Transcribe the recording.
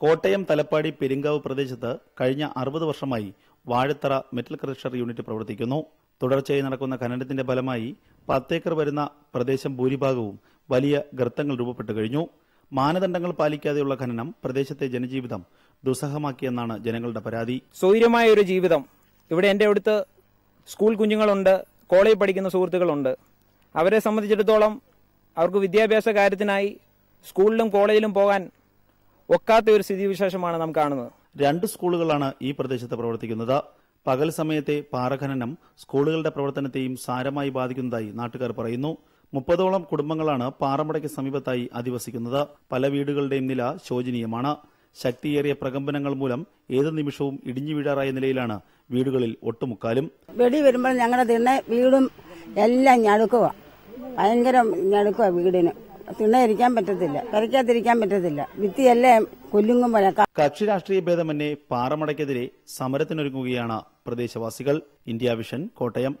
കോട്ടയം തലപ്പാടി പെരിങ്കാവ് പ്രദേശത്ത് കഴിഞ്ഞ അറുപത് വർഷമായി വാഴത്തറ മെറ്റൽ ക്രഷർ യൂണിറ്റ് പ്രവർത്തിക്കുന്നു. തുടർച്ചയായി നടക്കുന്ന ഖനനത്തിന്റെ ഫലമായി പത്തേക്കർ വരുന്ന പ്രദേശം ഭൂരിഭാഗവും വലിയ ഗർത്തങ്ങൾ രൂപപ്പെട്ടു കഴിഞ്ഞു. മാനദണ്ഡങ്ങൾ പാലിക്കാതെയുള്ള ഖനനം പ്രദേശത്തെ ജനജീവിതം ദുസ്സഹമാക്കിയെന്നാണ് ജനങ്ങളുടെ പരാതി. സ്വൈര്യമായ ഒരു ജീവിതം. ഇവിടെ എന്റെ അടുത്ത് സ്കൂൾ കുഞ്ഞുങ്ങളുണ്ട് കോളേജിൽ പഠിക്കുന്ന സുഹൃത്തുക്കളുണ്ട്. അവരെ സംബന്ധിച്ചിടത്തോളം അവർക്ക് വിദ്യാഭ്യാസ കാര്യത്തിനായി സ്കൂളിലും കോളേജിലും പോകാൻ ഒക്കാത്ത ഒരു സ്ഥിതിവിശേഷമാണ് നാം കാണുന്നത്. രണ്ട് സ്കൂളുകളാണ് ഈ പ്രദേശത്ത് പ്രവർത്തിക്കുന്നത്. പകൽ സമയത്തെ പാറഖനനം സ്കൂളുകളുടെ പ്രവർത്തനത്തെയും സാരമായി ബാധിക്കുന്നതായി നാട്ടുകാർ പറയുന്നു. മുപ്പതോളം കുടുംബങ്ങളാണ് പാറമടയ്ക്ക് സമീപത്തായി അധിവസിക്കുന്നത്. പല വീടുകളുടെയും നില ശോചനീയമാണ്. ശക്തിയേറിയ പ്രകമ്പനങ്ങൾ മൂലം ഏത് നിമിഷവും ഇടിഞ്ഞു വീഴാറായ നിലയിലാണ് വീടുകളിൽ ഒട്ടുമുക്കാലും. വെടി വരുമ്പോൾ ഞങ്ങളുടെ തിണ്ണ വീടും എല്ലാം ഞടുക്കുക ഭയങ്കര ഞടുക്കുക വീടിന്. തിണ്ണ ഇരിക്കാൻ പറ്റത്തില്ല കരയ്ക്കാതിരിക്കാൻ പറ്റത്തില്ല. വിത്തിയല്ലേ കൊല്ലുങ്ങും പോലെ. കക്ഷി രാഷ്ട്രീയ ഭേദമന്യേ പാറമടയ്ക്കെതിരെ സമരത്തിനൊരുങ്ങുകയാണ് പ്രദേശവാസികൾ. India Vision Kottayam.